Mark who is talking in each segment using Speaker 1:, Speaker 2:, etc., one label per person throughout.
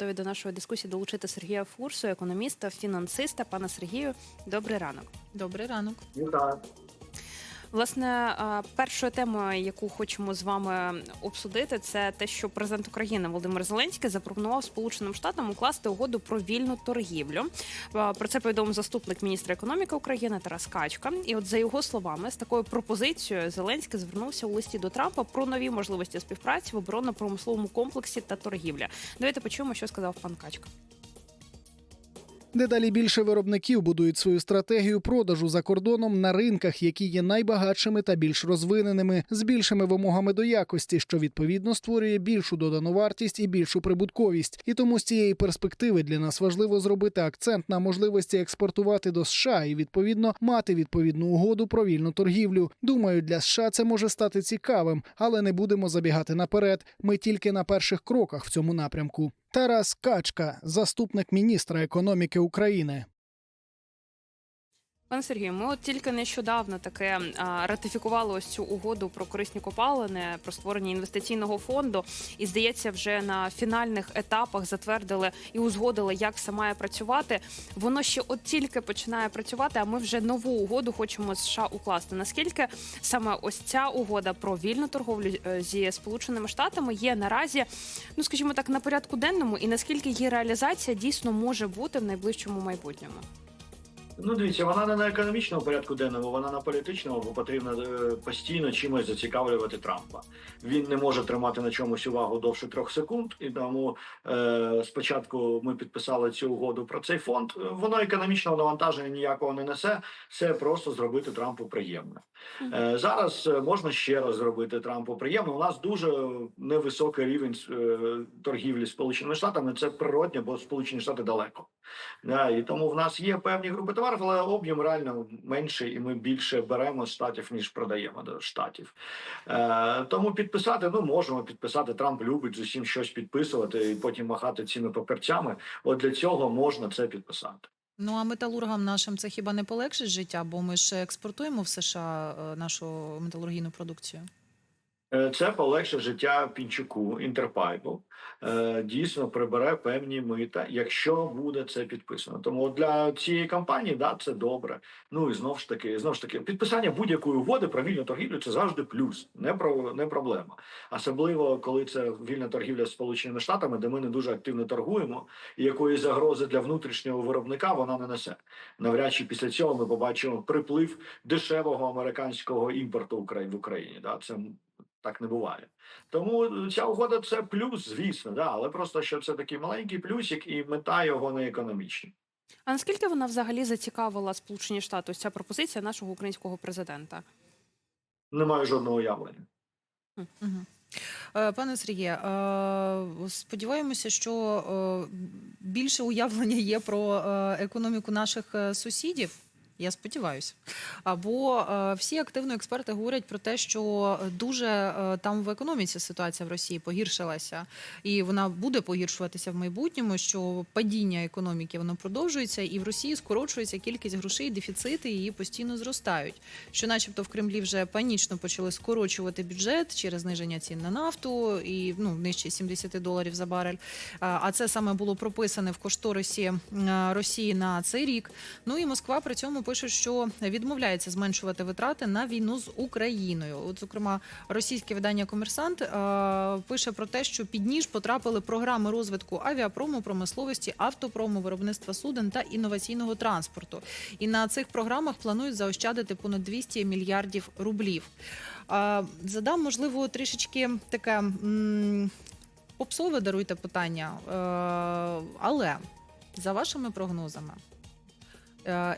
Speaker 1: готові до нашої дискусії долучити Сергія Фурсу, економіста, фінансиста. Пане Сергію, добрий ранок.
Speaker 2: Добрий ранок.
Speaker 3: Вітаю.
Speaker 1: Власне, першою темою, яку хочемо з вами обсудити, це те, що президент України Володимир Зеленський запропонував Сполученим Штатам укласти угоду про вільну торгівлю. Про це повідомив заступник міністра економіки України Тарас Качка. І от за його словами, з такою пропозицією Зеленський звернувся у листі до Трампа про нові можливості співпраці в оборонно-промисловому комплексі та торгівлі. Давайте почуємо, що сказав пан Качка.
Speaker 4: Дедалі більше виробників будують свою стратегію продажу за кордоном на ринках, які є найбагатшими та більш розвиненими, з більшими вимогами до якості, що відповідно створює більшу додану вартість і більшу прибутковість. І тому з цієї перспективи для нас важливо зробити акцент на можливості експортувати до США і відповідно мати відповідну угоду про вільну торгівлю. Думаю, для США це може стати цікавим, але не будемо забігати наперед. Ми тільки на перших кроках в цьому напрямку. Тарас Качка, заступник міністра економіки України.
Speaker 1: Пане Сергію, ми от тільки нещодавно таке а, ратифікували ось цю угоду про корисні копалини, про створення інвестиційного фонду. І здається, вже на фінальних етапах затвердили і узгодили, як це має працювати. Воно ще от тільки починає працювати. А ми вже нову угоду хочемо з США укласти. Наскільки саме ось ця угода про вільну торговлю е, зі сполученими штатами є наразі, ну скажімо так, на порядку денному, і наскільки її реалізація дійсно може бути в найближчому майбутньому?
Speaker 3: Ну, дивіться, вона не на економічному порядку денному, вона на політичному, бо потрібно е, постійно чимось зацікавлювати Трампа. Він не може тримати на чомусь увагу довше трьох секунд, і тому е, спочатку ми підписали цю угоду про цей фонд. Воно економічного навантаження ніякого не несе. Це просто зробити Трампу приємно. Е, зараз е, можна ще раз зробити Трампу приємно. У нас дуже невисокий рівень е, торгівлі з Сполученими Штатами. Це природне, бо Сполучені Штати далеко. І тому в нас є певні групи товарів, але об'єм реально менший, і ми більше беремо штатів ніж продаємо до штатів. Е, тому підписати, ну можемо підписати. Трамп любить з усім щось підписувати і потім махати цими папірцями. От для цього можна це підписати.
Speaker 2: Ну а металургам нашим це хіба не полегшить життя? Бо ми ж експортуємо в США е, нашу металургійну продукцію.
Speaker 3: Е, Це полегшить життя Пінчуку Інтерпайпу. Е, Дійсно прибере певні мита, якщо буде це підписано. Тому для цієї компанії да це добре. Ну і знов ж таки, знов ж таки, підписання будь-якої угоди про вільну торгівлю це завжди плюс, не про не проблема. Особливо коли це вільна торгівля з Сполученими Штатами, де ми не дуже активно торгуємо, і якої загрози для внутрішнього виробника вона не несе. Навряд чи після цього ми побачимо приплив дешевого американського імпорту в Україні. Да, це так не буває. Тому ця угода це плюс, звісно, да, але просто що це такий маленький плюсик, і мета його не економічна.
Speaker 1: А наскільки вона взагалі зацікавила Сполучені Штати? Ось ця пропозиція нашого українського президента?
Speaker 3: Не маю жодного уявлення.
Speaker 2: Угу. Пане Сергія, е, сподіваємося, що е, більше уявлення є про е, економіку наших е, сусідів. Я сподіваюся. Або е, всі активно експерти говорять про те, що дуже е, там в економіці ситуація в Росії погіршилася, і вона буде погіршуватися в майбутньому. Що падіння економіки воно продовжується, і в Росії скорочується кількість грошей, дефіцити її постійно зростають. Що, начебто, в Кремлі вже панічно почали скорочувати бюджет через зниження цін на нафту і ну нижче 70 доларів за барель. А а це саме було прописане в кошторисі е, Росії на цей рік. Ну і Москва при цьому пише, що відмовляється зменшувати витрати на війну з Україною. От, зокрема, російське видання Комерсант е, пише про те, що під ніж потрапили програми розвитку авіапрому, промисловості, автопрому, виробництва суден та інноваційного транспорту. І на цих програмах планують заощадити понад 200 мільярдів рублів. Е, задам, можливо, трішечки таке. Попсове даруйте питання, е, але за вашими прогнозами,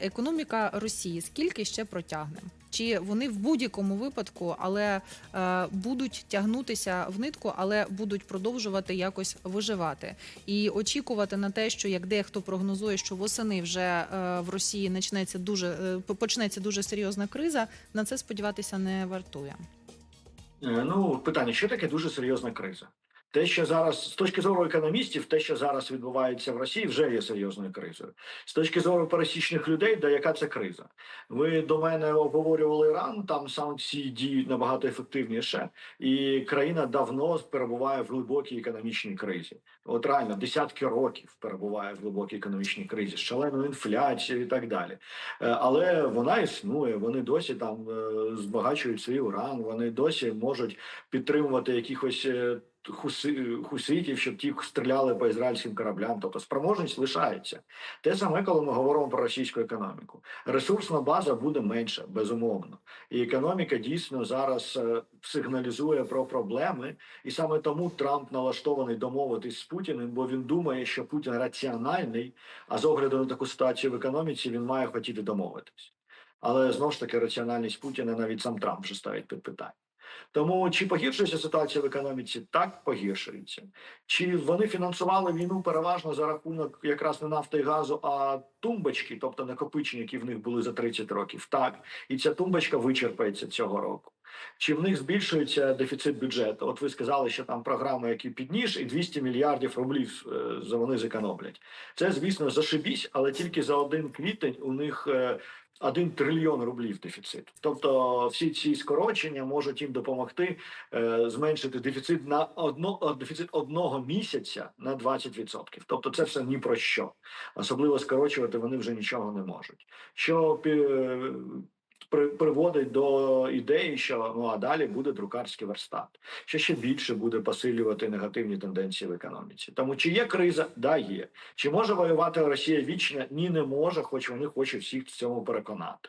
Speaker 2: економіка Росії скільки ще протягне? Чи вони в будь-якому випадку, але е, будуть тягнутися в нитку, але будуть продовжувати якось виживати і очікувати на те, що як дехто прогнозує, що восени вже е, в Росії почнеться дуже е, почнеться дуже серйозна криза, на це сподіватися не вартує.
Speaker 3: Е, Ну, питання: що таке дуже серйозна криза? Те, що зараз з точки зору економістів, те, що зараз відбувається в Росії, вже є серйозною кризою. З точки зору пересічних людей, да яка це криза? Ви до мене обговорювали Іран, там санкції діють набагато ефективніше, і країна давно перебуває в глибокій економічній кризі. От реально десятки років перебуває в глибокій економічній кризі, з шаленою інфляцією і так далі. Е, Але вона існує. Вони досі там е, збагачують свій уран. Вони досі можуть підтримувати якихось. Хуси, хуситів, щоб ті стріляли по ізраїльським кораблям, тобто спроможність лишається. Те саме, коли ми говоримо про російську економіку. Ресурсна база буде менша, безумовно, і економіка дійсно зараз е, сигналізує про проблеми, і саме тому Трамп налаштований домовитись з Путіним, бо він думає, що Путін раціональний, а з огляду на таку ситуацію в економіці він має хотіти домовитись. Але знову ж таки раціональність Путіна навіть сам Трамп вже ставить під питання. Тому чи погіршується ситуація в економіці? Так погіршується. Чи вони фінансували війну переважно за рахунок якраз не нафти і газу, а тумбочки, тобто накопичення, які в них були за 30 років? Так, і ця тумбочка вичерпається цього року. Чи в них збільшується дефіцит бюджету? От ви сказали, що там програми, які підніж, і 200 мільярдів рублів е, за вони зекономлять. Це, звісно, зашибісь, але тільки за один квітень у них. Е, один трильйон рублів дефіцит. Тобто всі ці скорочення можуть їм допомогти е, зменшити дефіцит на одно дефіцит одного місяця на 20%. Тобто це все ні про що. Особливо скорочувати вони вже нічого не можуть. Що при- приводить до ідеї, що ну а далі буде друкарський верстат, що ще більше буде посилювати негативні тенденції в економіці. Тому чи є криза? Да, є. Чи може воювати Росія вічно? Ні, не може, хоч вони хочуть всіх в цьому переконати.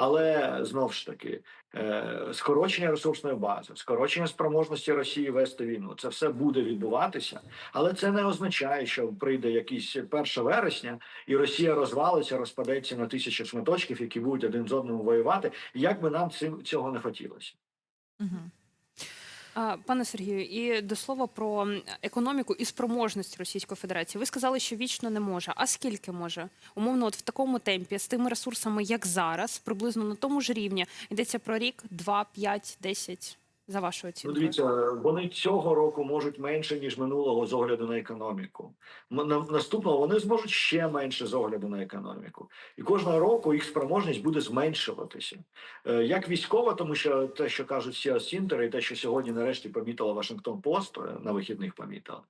Speaker 3: Але знов ж таки, е, скорочення ресурсної бази, скорочення спроможності Росії вести війну, це все буде відбуватися, але це не означає, що прийде якийсь 1 вересня, і Росія розвалиться, розпадеться на тисячі шматочків, які будуть один з одним воювати. Як би нам цим цього не хотілося.
Speaker 2: Мгм.
Speaker 1: Пане Сергію, і до слова про економіку і спроможність Російської Федерації. Ви сказали, що вічно не може. А скільки може? Умовно, от в такому темпі, з тими ресурсами, як зараз, приблизно на тому ж рівні, йдеться про рік, два, п'ять, десять. За вашою оцінкою.
Speaker 3: дивіться, вони цього року можуть менше ніж минулого з огляду на економіку. На- Наступного вони зможуть ще менше з огляду на економіку, і кожного року їх спроможність буде зменшуватися. Е, Як військова, тому що те, що кажуть всі осінтери, і те, що сьогодні нарешті помітила Вашингтон Пост е, на вихідних помітила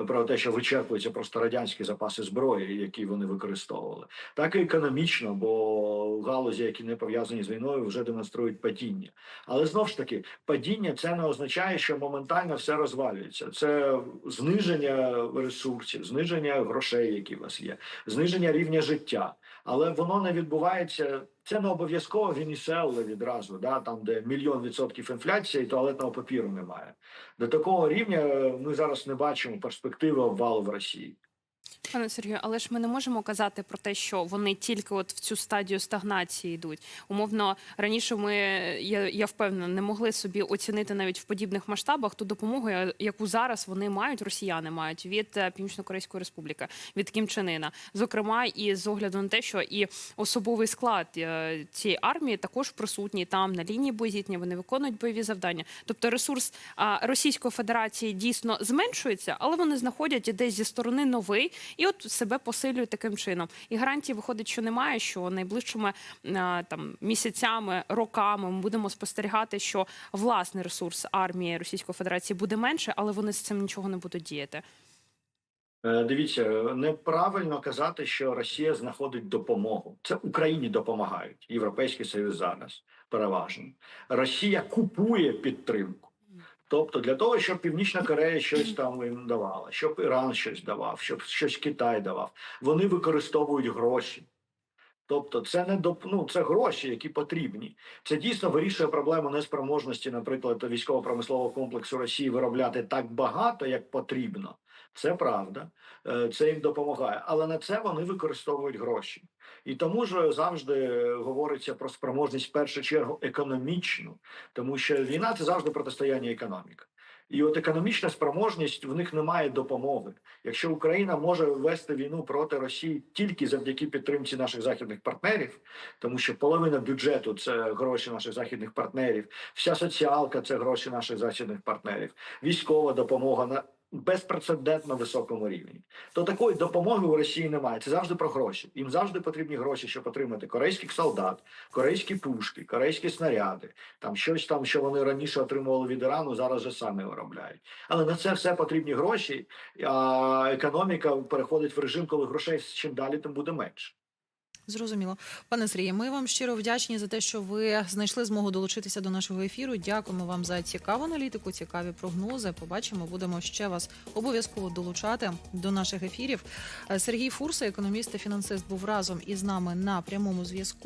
Speaker 3: е, про те, що вичерпуються просто радянські запаси зброї, які вони використовували, так і економічно, бо галузі, які не пов'язані з війною, вже демонструють падіння. Але знов ж таки, падіння це не означає, що моментально все розвалюється. Це зниження ресурсів, зниження грошей, які у вас є, зниження рівня життя. Але воно не відбувається. Це не обов'язково Венесуела відразу, да, там, де мільйон відсотків інфляції, і туалетного папіру немає. До такого рівня е, ми зараз не бачимо перспективи обвалу в Росії.
Speaker 1: Пане Сергію, але ж ми не можемо казати про те, що вони тільки от в цю стадію стагнації йдуть. Умовно, раніше ми я, я впевнена, не могли собі оцінити навіть в подібних масштабах ту допомогу, яку зараз вони мають, росіяни мають від е, Північно-Корейської Республіки, від Кім Чен Іна. Зокрема, і з огляду на те, що і особовий склад е, цієї армії також присутній там на лінії боєзітні, вони виконують бойові завдання. Тобто ресурс Російської Федерації дійсно зменшується, але вони знаходять і десь зі сторони новий і от себе посилюють таким чином. І гарантії виходить, що немає. Що найближчими там місяцями, роками ми будемо спостерігати, що власний ресурс армії Російської Федерації буде менше, але вони з цим нічого не будуть діяти.
Speaker 3: Е, Дивіться, неправильно казати, що Росія знаходить допомогу. Це Україні допомагають. Європейський Союз зараз переважно. Росія купує підтримку. Тобто для того, щоб Північна Корея щось там їм давала, щоб Іран щось давав, щоб щось Китай давав, вони використовують гроші. Тобто, це не доп... ну, це гроші, які потрібні. Це дійсно вирішує проблему неспроможності, наприклад, військово-промислового комплексу Росії виробляти так багато, як потрібно. Це правда, Е, це їм допомагає, але на це вони використовують гроші. І тому ж завжди говориться про спроможність в першу чергу економічну, тому що війна це завжди протистояння економік. І от економічна спроможність в них немає допомоги. Якщо Україна може вести війну проти Росії тільки завдяки підтримці наших західних партнерів, тому що половина бюджету це гроші наших західних партнерів, вся соціалка це гроші наших західних партнерів, військова допомога на безпрецедентно високому рівні. То такої допомоги у Росії немає. Це завжди про гроші. Їм завжди потрібні гроші, щоб отримати корейських солдат, корейські пушки, корейські снаряди, там щось там, що вони раніше отримували від Ірану, зараз же самі виробляють. Але на це все потрібні гроші. А економіка переходить в режим, коли грошей чим далі, тим буде менше.
Speaker 2: Зрозуміло. Пане Сергію, ми вам щиро вдячні за те, що ви знайшли змогу долучитися до нашого ефіру. Дякуємо вам за цікаву аналітику, цікаві прогнози. Побачимо, будемо ще вас обов'язково долучати до наших ефірів. Сергій Фурса, економіст та фінансист, був разом із нами на прямому зв'язку.